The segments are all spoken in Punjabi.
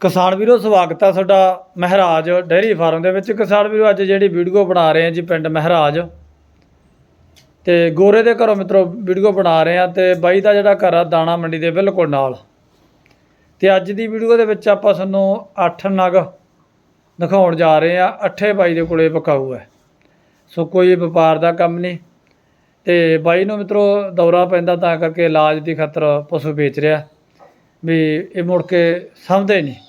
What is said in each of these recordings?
ਕਿਸਾਨ ਵੀਰੋ, ਸਵਾਗਤ ਆ ਤੁਹਾਡਾ ਮਹਿਰਾਜ ਡੇਅਰੀ ਫਾਰਮ ਦੇ ਵਿੱਚ। ਕਿਸਾਨ ਵੀਰੋ, ਅੱਜ ਜਿਹੜੀ ਵੀਡੀਓ ਬਣਾ ਰਹੇ ਹਾਂ ਜੀ ਪਿੰਡ ਮਹਿਰਾਜ। ਤੇ ਗੋਰੇ ਦੇ ਘਰੋਂ ਮਿੱਤਰੋ, ਵੀਡੀਓ ਬਣਾ ਰਹੇ ਹਾਂ ਤੇ ਬਾਈ ਦਾ ਜਿਹੜਾ ਘਰ ਆ, ਦਾਣਾ ਮੰਡੀ ਦੇ ਬਿਲਕੁਲ ਨਾਲ। ਤੇ ਅੱਜ ਦੀ ਵੀਡੀਓ ਦੇ ਵਿੱਚ ਆਪਾਂ ਤੁਹਾਨੂੰ 8 ਨਗ ਦਿਖਾਉਣ ਜਾ ਰਹੇ ਹਾਂ। ਅੱਠੇ ਬਾਈ ਦੇ ਕੋਲੇ ਪਕਾਊ ਹੈ। ਸੋ ਕੋਈ ਵਪਾਰ ਦਾ ਕੰਮ ਨਹੀਂ। ਤੇ ਬਾਈ ਨੂੰ ਮਿੱਤਰੋ, ਦੌਰਾ ਪੈਂਦਾ ਤਾਂ ਕਰਕੇ ਇਲਾਜ ਦੀ ਖਾਤਰ ਪਸ਼ੂ ਵੇਚ ਰਿਹਾ। ਵੀ ਇਹ ਮੁੜ ਕੇ ਸਮਝਦੇ ਨਹੀਂ।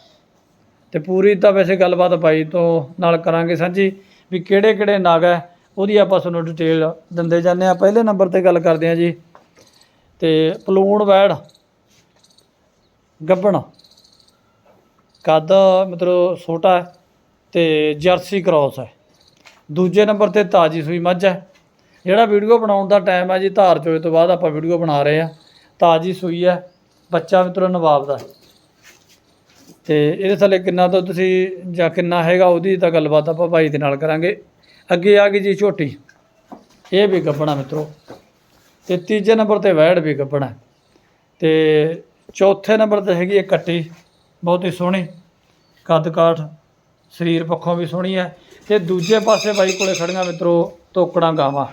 ਅਤੇ ਪੂਰੀ ਤਾਂ ਵੈਸੇ ਗੱਲਬਾਤ ਬਾਈ ਤੋਂ ਨਾਲ ਕਰਾਂਗੇ ਸਾਂਝੀ ਵੀ ਕਿਹੜੇ ਕਿਹੜੇ ਨਗ ਹੈ, ਉਹਦੀ ਆਪਾਂ ਤੁਹਾਨੂੰ ਡਿਟੇਲ ਦਿੰਦੇ ਜਾਂਦੇ ਹਾਂ। ਪਹਿਲੇ ਨੰਬਰ ਤੇ ਗੱਲ ਕਰਦੇ ਹਾਂ ਜੀ। ਅਤੇ ਪਲੂਣ ਵੈੜ, ਗੱਬਣ, ਕੱਦ ਮਤਲਬ ਛੋਟਾ ਹੈ ਤੇ ਜਰਸੀ ਕ੍ਰਾਸ ਹੈ। ਦੂਜੇ ਨੰਬਰ ਤੇ ਤਾਜੀ ਸੂਈ ਮੱਝ ਹੈ। ਜਿਹੜਾ ਵੀਡੀਓ ਬਣਾਉਣ ਦਾ ਟਾਈਮ ਹੈ ਜੀ, ਧਾਰ ਚੋਏ ਤੋਂ ਬਾਅਦ ਆਪਾਂ ਵੀਡੀਓ ਬਣਾ ਰਹੇ ਆ ਤਾਜੀ ਸੂਈ ਹੈ, ਬੱਚਾ ਮਿੱਤਰੋ ਨਵਾਬ ਦਾ ਤੇ ਇਹਦੇ ਥੱਲੇ ਕਿੰਨਾ ਤੋਂ ਤੁਸੀਂ ਜਾਂ ਕਿੰਨਾ ਹੈਗਾ ਉਹਦੀ ਤਾਂ ਗੱਲਬਾਤ ਆਪਾਂ ਭਾਈ ਦੇ ਨਾਲ ਕਰਾਂਗੇ। ਅੱਗੇ ਆ ਗਈ ਜੀ ਝੋਟੀ। ਇਹ ਵੀ ਗੱਬਣਾ ਮਿੱਤਰੋ। ਤੇ ਤੀਜੇ ਨੰਬਰ ਤੇ ਵੈੜ ਵੀ ਗੱਬਣਾ ਤੇ ਚੌਥੇ ਨੰਬਰ ਤੇ ਹੈਗੀ ਹੈ ਕੱਟੀ। ਬਹੁਤ ਹੀ ਸੋਹਣੀ। ਕੱਦ ਕਾਠ ਸਰੀਰ ਪੱਖੋਂ ਵੀ ਸੋਹਣੀ ਹੈ। ਤੇ ਦੂਜੇ ਪਾਸੇ ਬਾਈ ਕੋਲੇ ਖੜੀਆਂ ਮਿੱਤਰੋ ਤੋਕੜਾਂ ਗਾਵਾਂ।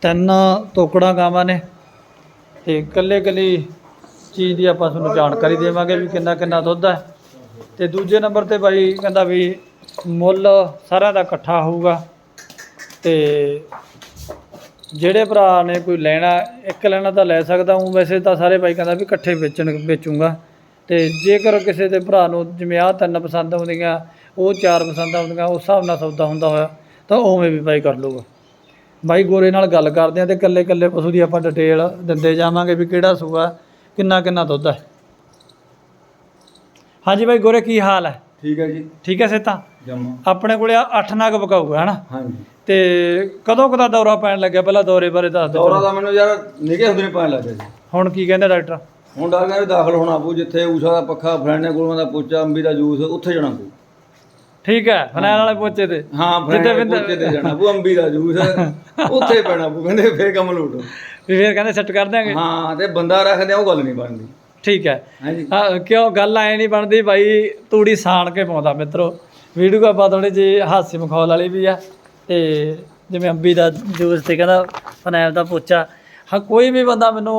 ਤਿੰਨ ਤੋਕੜਾਂ ਗਾਵਾਂ ਨੇ। ਤੇ ਕੱਲੇ ਕੱਲੀ ਚੀਜ਼ ਦੀ ਆਪਾਂ ਤੁਹਾਨੂੰ ਜਾਣਕਾਰੀ ਦੇਵਾਂਗੇ ਵੀ ਕਿੰਨਾ ਕਿੰਨਾ ਦੁੱਧ ਹੈ। ਤੇ ਦੂਜੇ ਨੰਬਰ ਤੇ ਬਾਈ ਕਹਿੰਦਾ ਵੀ ਮੁੱਲ ਸਾਰਿਆਂ ਦਾ ਇਕੱਠਾ ਹੋਊਗਾ। ਤੇ ਜਿਹੜੇ ਭਰਾ ਨੇ ਕੋਈ ਲੈਣਾ, ਇੱਕ ਲੈਣਾ ਤਾਂ ਲੈ ਸਕਦਾ ਹੂੰ ਵੈਸੇ ਤਾਂ ਸਾਰੇ ਭਾਈ ਕਹਿੰਦਾ ਵੀ ਇਕੱਠੇ ਵੇਚਣ, ਵੇਚੂਗਾ। ਤੇ ਜੇਕਰ ਕਿਸੇ ਦੇ ਭਰਾ ਨੂੰ ਜਿਵੇਂ ਆਹ ਤਿੰਨ ਪਸੰਦ ਆਉਂਦੀਆਂ, ਉਹ ਚਾਰ ਪਸੰਦ ਆਉਂਦੀਆਂ, ਉਸ ਹਿਸਾਬ ਨਾਲ ਸੌਦਾ ਹੁੰਦਾ ਹੋਇਆ, ਤਾਂ ਉਵੇਂ ਵੀ ਭਾਈ ਕਰ ਲੂਗਾ ਬਾਈ ਗੋਰੇ ਨਾਲ ਗੱਲ ਕਰਦੇ ਆ ਤੇ ਇਕੱਲੇ ਇਕੱਲੇ ਪਸ਼ੂ ਦੀ ਆਪਾਂ ਡਿਟੇਲ ਦਿੰਦੇ ਜਾਵਾਂਗੇ ਵੀ ਕਿਹੜਾ ਸੂਆ ਕਿੰਨਾ ਕਿੰਨਾ ਦੁੱਧ ਹੈ? ਹਾਂਜੀ ਬਾਈ ਗੋਰੇ ਕੀ ਹਾਲ ਹੈ? ਠੀਕ ਹੈ ਜੀ। ਠੀਕ ਹੈ ਸੇਤਾ ਜਮਾ। ਆਪਣੇ ਕੋਲੇ 8 ਨਗ ਪਕਾਊਗਾ ਹਨਾ ਹਾਂਜੀ। ਤੇ ਕਦੋਂ ਕਦਾ ਦੌਰਾ ਪੈਣ ਲੱਗਿਆ? ਪਹਿਲਾਂ ਦੌਰੇ ਬਾਰੇ ਦੱਸ ਦਿਓ ਦੌਰਾ ਦਾ ਮੈਨੂੰ ਯਾਰ ਨਿਕੇ ਹੁੰਦੇ ਨੇ ਪਾਣ ਲੱਗਾ ਜੀ। ਹੁਣ ਕੀ ਕਹਿੰਦੇ ਡਾਕਟਰ? ਹੁਣ ਗਿਆ ਵੀ ਦਾਖਲ ਹੋਣਾ ਪਊ ਜਿੱਥੇ ਊਸ਼ਾ ਦਾ ਪੱਖਾ ਫਰੈਂਡੇ ਕੋਲੋਂ ਦਾ ਪੋਚਾ ਅੰਬੀ ਦਾ ਜੂਸ ਉੱਥੇ ਜਾਣਾ ਪਊ। ਠੀਕ ਹੈ ਫਨੈਲ ਵਾਲੇ ਪੋਚੇ ਤੇ? ਹਾਂ ਬਿੰਦ- ਪੋਚੇ ਤੇ ਜਾਣਾ ਪਊ ਅੰਬੀ ਦਾ ਜੂਸ। ਉੱਥੇ ਪੈਣਾ ਪਊ ਕਹਿੰਦੇ ਫੇਰ ਕੰਮ ਲੂਟ ਵੀ ਫੇਰ ਕਹਿੰਦੇ ਸੈੱਟ ਕਰ ਦਿਆਂਗੇ। ਹਾਂ ਤੇ ਬੰਦਾ ਰੱਖਦੇ ਆ ਉਹ ਗੱਲ ਨਹੀਂ ਬਣਦੀ। ਠੀਕ ਹੈ। ਹਾਂਜੀ। ਹਾਂ ਕਿਉਂ ਗੱਲ ਐ ਨਹੀਂ ਬਣਦੀ ਬਾਈ ਤੂੜੀ ਸਾਣ ਕੇ ਪਾਉਂਦਾ ਮਿੱਤਰੋ। ਵੀਡੀਓ ਆਪਾਂ ਥੋੜੀ ਜਿਹੀ ਹਾਸੀ ਮਖੌਲ ਵਾਲੀ ਵੀ ਆ ਤੇ ਜਿਵੇਂ ਅੰਬੀ ਦਾ ਜੂਸ ਤੇ ਕਹਿੰਦਾ ਫਨੈਲ ਦਾ ਪੋਚਾ। ਹਾਂ ਕੋਈ ਵੀ ਬੰਦਾ ਮੈਨੂੰ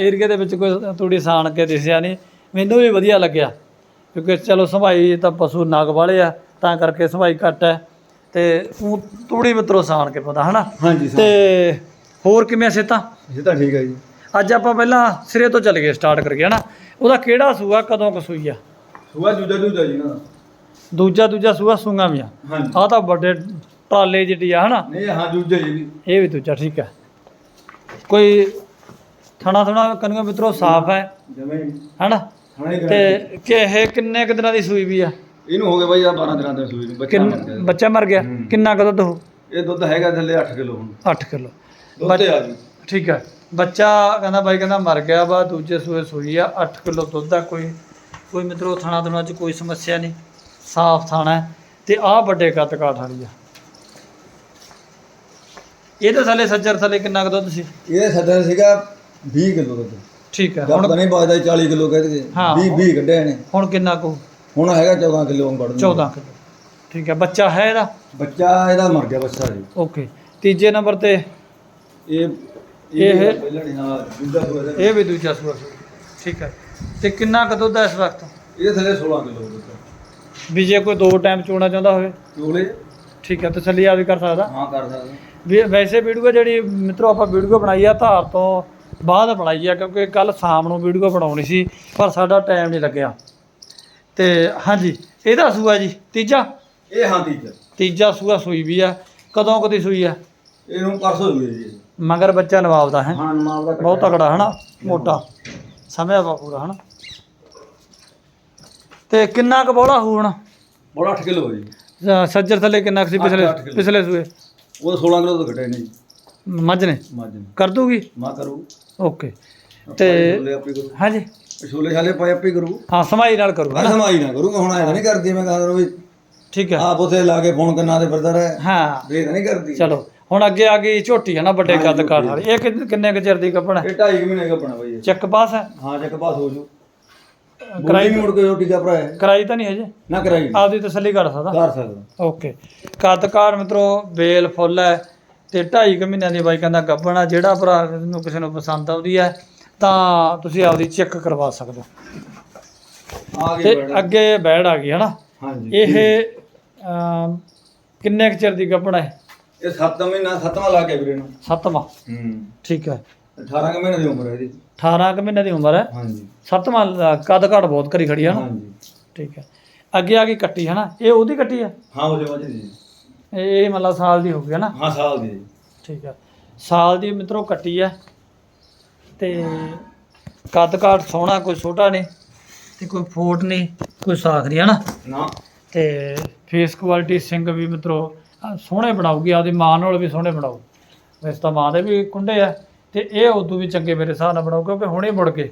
ਏਰੀਆ ਦੇ ਵਿੱਚ ਕੋਈ ਤੂੜੀ ਸਾਣ ਕੇ ਦਿਸਿਆ ਨਹੀਂ ਮੈਨੂੰ ਵੀ ਵਧੀਆ ਲੱਗਿਆ। ਕਿਉਂਕਿ ਚਲੋ ਸੰਭਾਈ ਤਾਂ ਪਸ਼ੂ ਨਗ ਵਾਲੇ ਆ ਤਾਂ ਕਰਕੇ ਸੰਭਾਈ ਘੱਟ ਹੈ। ਤੇ ਊਂ ਤੂੜੀ ਮਿੱਤਰੋ ਸਾਣ ਕੇ ਪਾਉਂਦਾ ਹਨਾ? ਹਾਂਜੀ ਤੇ ਹੋਰ ਕਿਵੇਂ ਸਿੱਤਾ ਇਹ ਤਾਂ ਠੀਕ ਹੈ ਜੀ। ਅੱਜ ਆਪਾਂ ਪਹਿਲਾਂ ਸਿਰੇ ਤੋਂ ਚੱਲ ਗਏ ਸਟਾਰਟ ਕਰਕੇ ਹਨਾ? ਉਹਦਾ ਕਿਹੜਾ ਸੂਆ ਕਦੋਂ ਕੁ ਸੂਈ ਆ? ਸੁਆ ਜੁਦਾ ਜੁਦਾ ਜੀ ਨਾ। ਦੂਜਾ ਦੂਜਾ ਸੂਆ ਸੂੰਗਾ ਵੀ ਆ। ਹਾਂਜੀ। ਤਾਂ ਵੱਡੇ ਟਰਾਲੇ ਜਿੱਡੀ ਆ ਹਨਾ? ਨਹੀਂ ਹਾਂ ਜੁਦਾ ਜੀ ਵੀ। ਇਹ ਵੀ ਦੂਜਾ ਠੀਕ ਹੈ ਕੋਈ ਥਣਾ ਥਣਾ ਕਨਗਾ ਮਿੱਤਰੋ ਸਾਫ਼ ਹੈ? ਜਮੇ ਹਨਾ? ਤੇ ਕਿ ਇਹ ਕਿੰਨੇ ਕੁ ਦਿਨਾਂ ਦੀ ਸੂਈ ਵੀ ਆ? ਇਹਨੂੰ ਹੋ ਗਏ ਬਾਈ ਆ 12 ਦਿਨਾਂ ਦਾ ਸੂਈ ਨੂੰ ਬੱਚਾ ਮਰ ਗਿਆ। ਬੱਚਾ ਮਰ ਗਿਆ? ਹੂੰ। ਕਿੰਨਾ ਕੁ ਦੁੱਧ ਹੋ? ਇਹ ਦੁੱਧ ਹੈਗਾ ਥੱਲੇ 8 ਕਿਲੋ ਹੁਣ। 8 ਕਿਲੋ। ਦੁੱਧ ਤੇ ਆ ਜੀ। ਠੀਕ ਹੈ। ਬੱਚਾ ਕਹਿੰਦਾ ਬਾਈ ਕਹਿੰਦਾ ਮਰ ਗਿਆ ਵਾ ਦੂਜੇ ਸੂਏ ਸੂਈ ਆ 8 ਕਿਲੋ ਦੁੱਧ ਆ ਕੋਈ ਕੋਈ ਮਿੱਤਰੋ ਥਣਾ ਥਣਾ ਚ ਕੋਈ ਸਮੱਸਿਆ ਨਹੀਂ ਸਾਫ਼ ਥਾਣਾ ਤੇ ਆਹ ਵੱਡੇ ਕੱਦ ਕਾਠ ਵਾਲੀ ਆ। ਇਹਦੇ ਥੱਲੇ ਸੱਜਰ ਥੱਲੇ ਕਿੰਨਾ ਕੁ ਦੁੱਧ ਸੀ? ਇਹ ਸੱਜਣ ਸੀਗਾ 20 ਕਿਲੋ ਦੁੱਧ। ਠੀਕ ਹੈ ਹੁਣ ਨਹੀਂ ਬਾਜਦਾ 40 ਕਿਲੋ ਕਹਿੰਦੇ ਹਾਂ। 20 20 ਕੱਢਿਆ ਨੇ ਹੁਣ ਕਿੰਨਾ ਕੁ? ਹੁਣ ਹੈਗਾ 14 ਕਿਲੋ ਅੰਗੜ 14 ਕਿਲੋ। ਠੀਕ ਹੈ ਬੱਚਾ ਹੈ ਇਹਦਾ? ਬੱਚਾ ਇਹਦਾ ਮਰ ਗਿਆ ਬੱਚਾ ਜੀ। ਓਕੇ ਤੀਜੇ ਨੰਬਰ ਤੇ? ਇਹ ਇਹ- ਹਾਂ। ਇਹ ਵੀ ਦੂਜਾ ਸੂਆ। ਠੀਕ ਹੈ। ਤੇ ਕਿੰਨਾ ਕੁ ਦੁੱਧ ਹੈ ਇਸ ਵਕਤ? ਇਹਦੇ ਥੱਲੇ 16 ਕਿਲੋ ਦੁੱਧ ਵੀ ਜੇ ਕੋਈ ਦੋ ਟਾਈਮ ਚੋਣਾ ਚਾਹੁੰਦਾ ਹੋਵੇ? ਚੋਲੇ? ਠੀਕ ਹੈ ਤਸੱਲੀ ਆ ਵੀ ਕਰ ਸਕਦਾ? ਹਾਂ ਕਰ ਸਕਦਾ। ਵੀ ਵੈਸੇ ਵੀਡੀਓ ਜਿਹੜੀ ਮਿੱਤਰੋ ਆਪਾਂ ਵੀਡੀਓ ਬਣਾਈ ਆ ਧਾਰ ਤੋਂ ਬਾਅਦ ਬਣਾਈ ਆ ਕਿਉਂਕਿ ਕੱਲ ਸ਼ਾਮ ਨੂੰ ਵੀਡੀਓ ਬਣਾਉਣੀ ਸੀ ਪਰ ਸਾਡਾ ਟਾਈਮ ਨਹੀਂ ਲੱਗਿਆ। ਤੇ ਹਾਂਜੀ ਇਹਦਾ ਸੂਆ ਜੀ ਤੀਜਾ? ਇਹ ਹਾਂ ਤੀਜਾ। ਤੀਜਾ ਸੂਆ ਸੂਈ ਵੀ ਆ। ਕਦੋਂ ਕਦੀ ਸੂਈ ਆ? ਇਹਨੂੰ ਪਰਸੋਂ ਹੋਈ ਜੀ। ਮਗਰ ਬੱਚਾ ਨਵਾਬ ਦਾ ਹੈ। ਹਾਂ ਮਾਲ ਦਾ ਬਹੁਤ ਤਕੜਾ ਹਨਾ? ਮੋਟਾ। ਸਮਿਆ ਵਾ ਪੂਰਾ ਹਨਾ? ਤੇ ਕਿੰਨਾ ਕੁ ਬੋਲਾ ਹੁਣ? ਬੜਾ 8 ਕਿਲੋ ਜੀ। ਸੱਜਰ ਥੱਲੇ ਕਿੰਨਾ ਕੁ ਸੀ ਪਿਛਲੇ ਅੱਠ ਕਿੱਲੋ। ਪਿਛਲੇ ਸੂਏ? ਉਹ 16 ਕਿਲੋ ਤੋਂ ਘਟੇ ਨਹੀਂ ਮੱਝ ਨੇ? ਮੱਝ ਨੂੰ। ਕਰ ਦੂਗੀ? ਮਾ ਕਰੂ। ਓਕੇ। ਤੇ ਛੋਲੇ ਆਪੇ ਕਰੂ। ਹਾਂਜੀ। ਛੋਲੇ ਛਾਲੇ ਪਾਏ ਆਪੇ ਕਰੂ। ਹਾਂ ਸਮਾਈ ਨਾਲ ਕਰੂ ਮੈਂ ਹਨਾ? ਸਮਾਈ ਨਾ ਕਰੂੰਗਾ ਹੁਣ ਐਂ ਨਹੀਂ ਕਰਦੀ ਮੈਂ ਕਹਾਂ ਵੀ ਠੀਕ ਹੈ ਆਪ ਉਥੇ ਲਾ ਕੇ ਫੋਨ ਕਰਨਾ ਤੇ ਫਿਰਦਾ ਰਹਿ। ਹਾਂ। ਵੇਖ ਨਹੀਂ ਕਰਦੀ। ਚਲੋ। ਹੁਣ ਅੱਗੇ ਆ ਗਈ ਝੋਟੀ ਹੈ ਨਾ ਵੱਡੇ ਹਾਂ, ਕੱਦ ਕਾਠ ਵਾਲੀ ਇਹ ਕਿੰਨ- ਕਿੰਨੇ ਕੁ ਚਿਰ ਦੀ ਕੱਪਣਾ? ਇਹ ਢਾਈ ਕੁ ਮਹੀਨੇ ਕੱਪਣਾ ਬਈ ਇਹ। ਚੱਕ ਪਾਸ ਹੈ? ਹਾਂ ਚੱਕ ਪਾਸ ਹੋ ਜੂ। ਕਰਾਈ ਮੁੜ ਕੇ ਰੋਟੀ ਦਾ ਭਰਾ ਹੈ। ਕਰਾਈ ਤਾਂ ਨਹੀਂ ਹਜੇ? ਨਾ ਕਰਾਈ ਆਪਦੀ ਤਸੱਲੀ ਕਰ ਸਕਦਾ? ਕਰ ਸਕਦਾ। ਓਕੇ। ਕੱਦਕਾਰ ਮਿੱਤਰੋ ਬੇਲ ਫੁੱਲ ਹੈ ਤੇ 2.5 ਮਹੀਨਿਆਂ ਦੀ ਬਾਈ ਕਹਿੰਦਾ ਗੱਭਣ ਆ। ਜਿਹੜਾ ਭਰਾ ਨੂੰ ਕਿਸੇ ਨੂੰ ਪਸੰਦ ਆਉਂਦੀ ਹੈ ਤਾਂ ਤੁਸੀਂ ਆਪਦੀ ਚੈੱਕ ਕਰਵਾ ਸਕਦੇ ਹੋ। ਆ ਤੇ ਬੈਠ। ਅੱਗੇ ਬੈੜ ਆ ਗਈ ਹਨਾ ਹਾਂਜੀ। ਇਹ ਅਮ, ਕਿੰਨੇ ਕੁ ਚਿਰ ਦੀ ਗੱਭਣ ਹੈ? ਇਹ 7 ਮਹੀਨਾ 7ਵਾਂ ਲੱਗ ਗਿਆ ਵੀਰੇ ਨੂੰ। ਸੱਤਵਾਂ? ਹੂੰ। ਠੀਕ ਹੈ। 18 ਕੁ ਮਹੀਨੇ ਦੀ ਉਮਰ ਹੈ ਇਹਦੀ। 18 ਕੁ ਮਹੀਨੇ ਦੀ ਉਮਰ ਹੈ। ਹਾਂਜੀ। ਸੱਤਵਾਂ ਕੱਦ ਘੜ ਬਹੁਤ ਕਰੀ ਖੜੀ ਹੈ ਨਾ। ਹਾਂਜੀ। ਠੀਕ ਹੈ। ਅੱਗੇ ਆ ਗਈ ਕੱਟੀ ਹਨਾ ਇਹ ਉਹਦੀ ਕੱਟੀ ਆ ਹਾਂ ਉਹਦੇ ਬਾਅਦ ਜੀ ਇਹ ਇਹ ਮਤਲਬ ਸਾਲ ਦੀ ਹੋ ਗਈ ਹੈ ਨਾ। ਹਾਂ ਸਾਲ ਦੀ। ਜੀ ਠੀਕ ਹੈ। ਸਾਲ ਦੀ ਮਿੱਤਰੋ ਕੱਟੀ ਹੈ। ਤੇ ਕੱਦ ਕਾਠ ਸੋਹਣਾ ਕੋਈ ਛੋਟਾ ਨਹੀਂ। ਤੇ ਕੋਈ ਫੋਟ ਨਹੀਂ ਕੋਈ ਸਾਖ ਨਹੀਂ ਹੈ ਨਾ। ਨਾ। ਤੇ ਫੇਸ ਕੁਆਲਿਟੀ ਸਿੰਘ ਵੀ ਮਿੱਤਰੋ ਸੋਹਣੇ ਬਣਾਉਗੀ ਆਪਦੀ ਮਾਂ ਨਾਲ ਵੀ ਸੋਹਣੇ ਬਣਾਉ ਵੈਸੇ ਤਾਂ ਮਾਂ ਦੇ ਵੀ ਕੁੰਡੇ ਆ ਤੇ ਇਹ ਉਦੋਂ ਵੀ ਚੰਗੇ ਮੇਰੇ ਹਿਸਾਬ ਨਾਲ ਬਣਾਉ ਕਿਉਂਕਿ ਹੁਣੇ ਮੁੜ ਕੇ।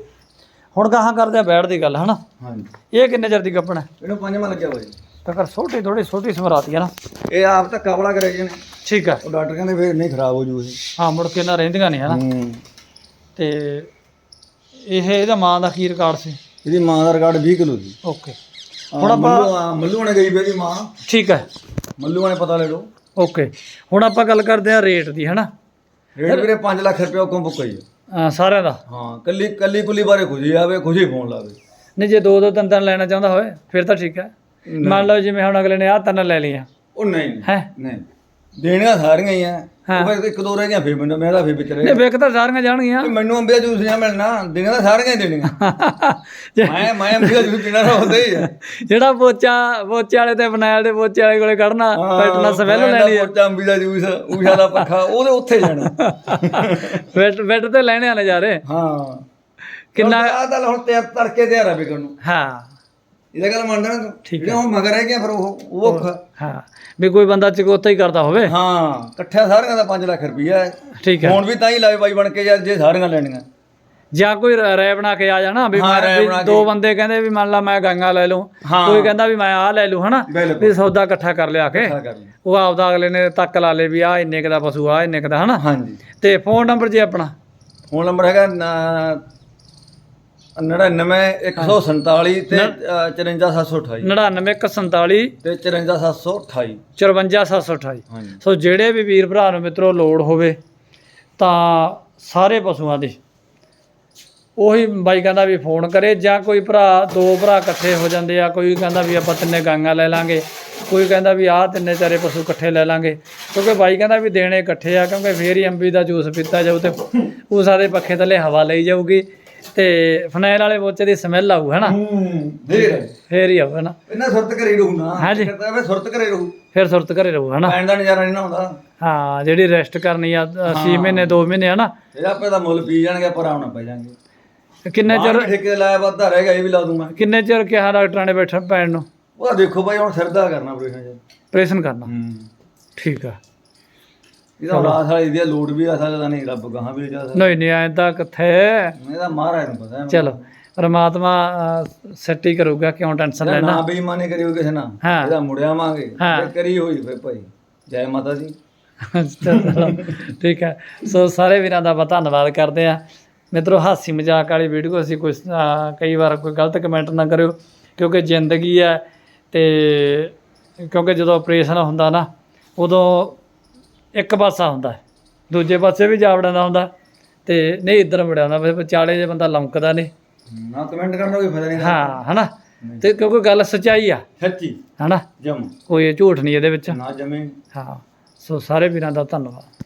ਹੁਣ ਗਾਹਾਂ ਕਰਦੇ ਆ ਬੈਠ ਦੀ ਗੱਲ ਹਨਾ? ਹਾਂਜੀ। ਇਹ ਕਿੰਨੇ ਚਿਰ ਦੀ ਗੱਪਣ ਹੈ? ਇਹਨੂੰ ਪੰਜਵਾਂ ਲੱਗਿਆ ਹੋਇਆ ਤਾਂ ਕਰ ਛੋਟੀ ਥੋੜੀ ਛੋਟੀ ਸਮਰਾਤੀ ਹੈ ਨਾ। ਇਹ ਆਪ ਤਾਂ ਕਬਲਾ ਕਰੇ ਜੀ ਨੇ ਠੀਕ ਹੈ ਉਹ ਡਾਕਟਰ ਕਹਿੰਦੇ ਫੇਰ ਨਹੀਂ ਖਰਾਬ ਹੋ ਜੂ ਇਹ ਹਾਂ ਮੁੜ ਕੇ ਨਾ ਰਹਿੰਦੀਆਂ ਨਹੀਂ ਹਨਾ? ਤੇ ਇਹ ਇਹਦਾ ਮਾਂ ਦਾ ਕੀ ਰਿਕਾਰਡ ਸੀ? ਇਹਦੀ ਮਾਂ ਦਾ ਰਿਕਾਰਡ 20 ਕਿਲੋ ਸੀ ਓਕੇ। ਹੁਣ ਹੁਣ ਆਪਾਂ ਮੱਲੂ ਨੇ ਗਈ ਇਹਦੀ ਮਾਂ। ਠੀਕ ਹੈ ਮੱਲੂ ਨੇ ਪਤਾ ਲੈ ਲਓ। ਓਕੇ ਹੁਣ ਆਪਾਂ ਗੱਲ ਕਰਦੇ ਆ ਰੇਟ ਦੀ ਹਨਾ? ਰੇਟ ਵੀਰੇ 5 ਲੱਖ ਰੁਪਏ ਉਹ ਬੁੱਕ ਹੋਈ ਅਹ ਸਾਰਿਆਂ ਦਾ? ਹਾਂ ਕੱਲੀ ਕੱਲੀ ਕੁੱਲੀ ਬਾਰੇ ਖੁਸ਼ੀ ਆਵੇ ਖੁਸ਼ੀ ਫੋਨ ਲਾਵੇ। ਨਹੀਂ ਜੇ ਦੋ ਦੋ ਤਿੰਨ ਤਿੰਨ ਲੈਣਾ ਚਾਹੁੰਦਾ ਹੋਵੇ ਫਿਰ ਤਾਂ ਠੀਕ ਹੈ। ਮੰਨ ਲਓ ਜਿਵੇਂ ਹੁਣ ਅਗਲੇ ਨੇ ਆਹ ਤਿੰਨ ਲੈ ਲਈਆਂ। ਉਹ ਨਹੀਂ। ਹੈ? ਨਹੀਂ। ਦੇਣੀਆਂ ਸਾਰੀਆਂ ਹੀ ਆ। ਉਹ ਫਿਰ ਇੱਕ ਦੋ ਰਹਿ ਗਈਆਂ ਫੇਰ ਮੈਨੂੰ ਮੇਰਾ ਫੇਰ ਵਿੱਚ ਰਹਿ ਨਹੀਂ ਗਿਆ। ਵਿਕ ਤਾਂ ਸਾਰੀਆਂ ਜਾਣਗੀਆਂ। ਵੀ ਮੈਨੂੰ ਅੰਬੀਆ ਜੂਸ ਨਹੀਂ ਮਿਲਣਾ ਦੇਣੀਆਂ ਤਾਂ ਸਾਰੀਆਂ ਹੀ ਦੇਣੀਆਂ। ਮੈਂ ਮੈਂ ਅੰਬੀਆ ਜੂਸ ਪੀਣਾ ਤਾਂ ਹੁੰਦਾ ਹੀ ਆ। ਜਿਹੜਾ ਪੋਚਾ ਪੋਚੇ ਵਾਲੇ ਤੇ ਬਨਾਇਲ ਦੇ ਪੋਚੇ ਵਾਲੇ ਕੋਲੇ ਕੱਢਣਾ ਪੈਟਣਾ ਸਮੈਲ ਲੈਣੀ ਆ। ਪੋਚਾ ਅੰਬੀ ਦਾ ਜੂਸ ਊਸ਼ਾ ਦਾ ਪੱਖਾ ਉਹਦੇ ਉੱਥੇ ਜਾਣਾ। ਬੈੱਡ ਬੈੱਡ ਤੇ ਲੈਣੇ ਆ ਨਜ਼ਾਰੇ ਹਾਂ। ਕਿੰਨਾ ਆ ਤਾਂ ਹੁਣ ਤੇ ਤੜਕੇ ਤੇ ਆ ਰਵੇ ਨੂੰ ਹਾਂ। ਇਹਦਾ ਗੱਲ ਮੰਨਦਾ ਨਾ ਠੀਕ ਜਿਹੜੇ ਹੁਣ ਮਗਰ ਰਹਿ ਗਿਆ ਫਿਰ ਉਹ ਉਹ ਔਖਾ। ਹਾਂ ਵੀ ਕੋਈ ਬੰਦਾ ਚਕੋਤਾ ਹੀ ਕਰਦਾ ਹੋਵੇ। ਹਾਂ ਇਕੱਠਿਆ ਸਾਰਿਆਂ ਦਾ 5 ਲੱਖ ਰੁਪਈਆ ਹੈ। ਠੀਕ ਹੈ। ਹੁਣ ਵੀ ਤਾਂ ਹੀ ਲਾਏ ਬਾਈ ਬਣ ਕੇ ਯਾਰ ਜੇ ਸਾਰੀਆਂ ਲੈਣੀਆਂ। ਜਾਂ ਕੋਈ ਰ- ਰਾਏ ਬਣਾ ਕੇ ਆ ਜਾਣਾ ਵੀ ਮੈਂ ਦੋ ਬੰਦੇ ਕਹਿੰਦੇ ਵੀ ਮੰਨ ਲਾ ਮੈਂ ਗਾਂਗਾ ਲੈ ਲੂੰ। ਹਾਂ। ਕੋਈ ਕਹਿੰਦਾ ਵੀ ਮੈਂ ਆਹ ਲੈ ਲੂੰ ਹਨਾ? ਵੀ ਸੌਦਾ ਇਕੱਠਾ ਕਰ ਲਿਆ ਕੇ। ਇਕੱਠਾ। ਉਹ ਆਪਦਾ ਅਗਲੇ ਨੇ ਤੱਕ ਲਾ ਲੇ ਵੀ ਆ ਇੰਨੇ ਕੁ ਦਾ ਪਸ਼ੂ ਆ ਇੰਨੇ ਕੁ ਦਾ ਹਨਾ? ਹਾਂਜੀ। ਤੇ ਫੋਨ ਨੰਬਰ ਜੀ ਆਪਣਾ। ਫੋਨ ਨੰਬਰ ਹੈਗਾ 99 147 ਤੇ ਅ, 54728 99147 ਤੇ 54728 54728 ਹਾਂਜੀ। ਸੋ ਜਿਹੜੇ ਵੀ ਵੀਰ ਭਰਾ ਨੂੰ ਮਿੱਤਰੋ ਲੋੜ ਹੋਵੇ ਤਾਂ ਸਾਰੇ ਪਸ਼ੂਆਂ ਦੀ ਉਹੀ ਬਾਈ ਕਹਿੰਦਾ ਵੀ ਫੋਨ ਕਰੇ ਜਾਂ ਕੋਈ ਭਰਾ ਦੋ ਭਰਾ ਇਕੱਠੇ ਹੋ ਜਾਂਦੇ ਆ ਕੋਈ ਕਹਿੰਦਾ ਵੀ ਆਪਾਂ ਤਿੰਨੇ ਗਾਂਗਾ ਲੈ ਲਾਂਗੇ ਕੋਈ ਕਹਿੰਦਾ ਵੀ ਆਹ ਤਿੰਨੇ ਚਾਰੇ ਪਸ਼ੂ ਇਕੱਠੇ ਲੈ ਲਾਂਗੇ ਕਿਉਂਕਿ ਬਾਈ ਕਹਿੰਦਾ ਵੀ ਦੇਣੇ ਇਕੱਠੇ ਆ ਕਿਉਂਕਿ ਫੇਰ ਹੀ ਅੰਬੀ ਦਾ ਜੂਸ ਪੀਤਾ ਜਾਊ ਤੇ ਉਸਾ ਦੇ ਪੱਖੇ ਥੱਲੇ ਹਵਾ ਲਈ ਜਾਊਗੀ। ਤੇ ਫਨੈਲ ਵਾਲੇ ਬੋਚੇ ਦੀ ਸਮੈਲ ਆਊ ਹੈਨਾ ਹੂੰ ਫੇਰ। ਹੀ ਆਊ ਹੈਨਾ ਇਹਨਾਂ ਸੁਰਤ ਘਰੇ ਰਹੂ ਨਾ। ਹਾਂਜੀ। ਕਰਦਾ ਵੇ ਸੁਰਤ ਘਰੇ ਰਹੂ। ਫਿਰ ਸੁਰਤ ਘਰੇ ਰਹੂ ਹੈਨਾ ਪੈਣ ਦਾ ਨਜ਼ਾਰਾ ਨਹੀਂ ਨਾ ਹੁੰਦਾ ਹਾਂ ਜਿਹੜੀ ਰੈਸਟ ਕਰਨੀ ਆ 6 ਮਹੀਨੇ 2 ਮਹੀਨੇ ਹਨਾ ਇਹਦਾ ਆਪੇ ਦਾ ਮੁੱਲ ਪੀ ਜਾਣਗੇ ਪਰ ਆਉਣਾ ਪੈ ਜਾਣਗੇ। ਕਿੰਨੇ ਚਿਰ ਬਾਹਰ ਠੇਕੇ ਤੇ ਲਾਇਆ ਵਾਧਾ ਰਹਿ ਗਿਆ ਇਹ ਵੀ ਲਾ ਦੂੰ ਮੈਂ। ਕਿੰਨੇ ਚਿਰ ਕਿਹਾ ਡਾਕਟਰਾਂ ਨੇ ਬੈਠਣ ਪੈਣ ਨੂੰ? ਉਹ ਦੇਖੋ ਭਾਈ ਹੁਣ ਸਿਰਦਾ ਕਰਨਾ ਆਪਰੇਸ਼ਨ ਜੀ ਆਪਰੇਸ਼ਨ ਕਰਨਾ। ਹੂੰ। ਠੀਕ ਆ। ਇਹਦਾ ਰਾਤ ਵਾਲੀ ਦੀ ਲੋਡ ਵੀ ਆ ਸਕਦਾ ਨਹੀਂ ਰੱਬ ਗਾਹਾਂ ਵੀ ਜਾ ਸਕਦਾ। ਨਹੀਂ ਨਹੀਂ ਐਂ ਤਾਂ ਕਿੱਥੇ? ਇਹਦਾ ਮਹਾਰਾਜ ਨੂੰ ਪਤਾ ਹੈ। ਚਲੋ ਪਰਮਾਤਮਾ ਸੈੱਟ ਹੀ ਕਰੂਗਾ ਕਿਉਂ ਟੈਨਸ਼ਨ ਲੈਣਾ। ਨਾ ਬੇਈਮਾਨੀ ਕਰਿਓ ਕਿਸੇ ਨਾਲ। ਇਹਦਾ ਮੁੜਿਆ। ਜੇ ਕਰੀ ਹੋਈ ਫੇ ਭਾਈ ਜੈ ਮਾਤਾ ਚਲੋ ਠੀਕ ਹੈ। ਸੋ ਸਾਰੇ ਵੀਰਾਂ ਦਾ ਬਹੁਤ ਧੰਨਵਾਦ ਕਰਦੇ ਆ ਮਿੱਤਰੋ ਹਾਸੀ ਮਜ਼ਾਕ ਵਾਲੀ ਵੀਡੀਓ ਅਸੀਂ ਅਹ, ਕਈ ਵਾਰ ਕੋਈ ਗਲਤ ਕਮੈਂਟ ਨਾ ਕਰਿਓ ਕਿਉਂਕਿ ਜ਼ਿੰਦਗੀ ਹੈ ਤੇ ਕਿਉਂਕਿ ਜਦੋਂ ਆਪਰੇਸ਼ਨ ਹੁੰਦਾ ਨਾ ਉਦੋਂ ਇੱਕ ਪਾਸਾ ਹੁੰਦਾ ਦੂਜੇ ਪਾਸੇ ਵੀ ਜਾ ਵੜਨਾ ਹੁੰਦਾ ਤੇ ਨਹੀਂ ਇੱਧਰ ਮੁੜਿਆ ਹੁੰਦਾ ਫਿਰ ਵਿਚਾਲੇ ਜੇ ਬੰਦਾ ਲੰਕਦਾ ਨਹੀਂ। ਨਾ ਕਮੈਂਟ ਕਰਨ ਦਾ ਕੋਈ ਫਾਇਦਾ ਨਹੀਂ। ਹਾਂ ਹਨਾ? ਤੇ ਕਿਉਂਕਿ ਗੱਲ ਸੱਚਾਈ ਆ। ਸੱਚੀ? ਹਨਾ? ਜਮ। ਕੋਈ ਝੂਠ ਨਹੀਂ ਇਹਦੇ ਵਿੱਚ। ਨਾ ਜਮੇ। ਹਾਂ ਸੋ ਸਾਰੇ ਵੀਰਾਂ ਦਾ ਧੰਨਵਾਦ।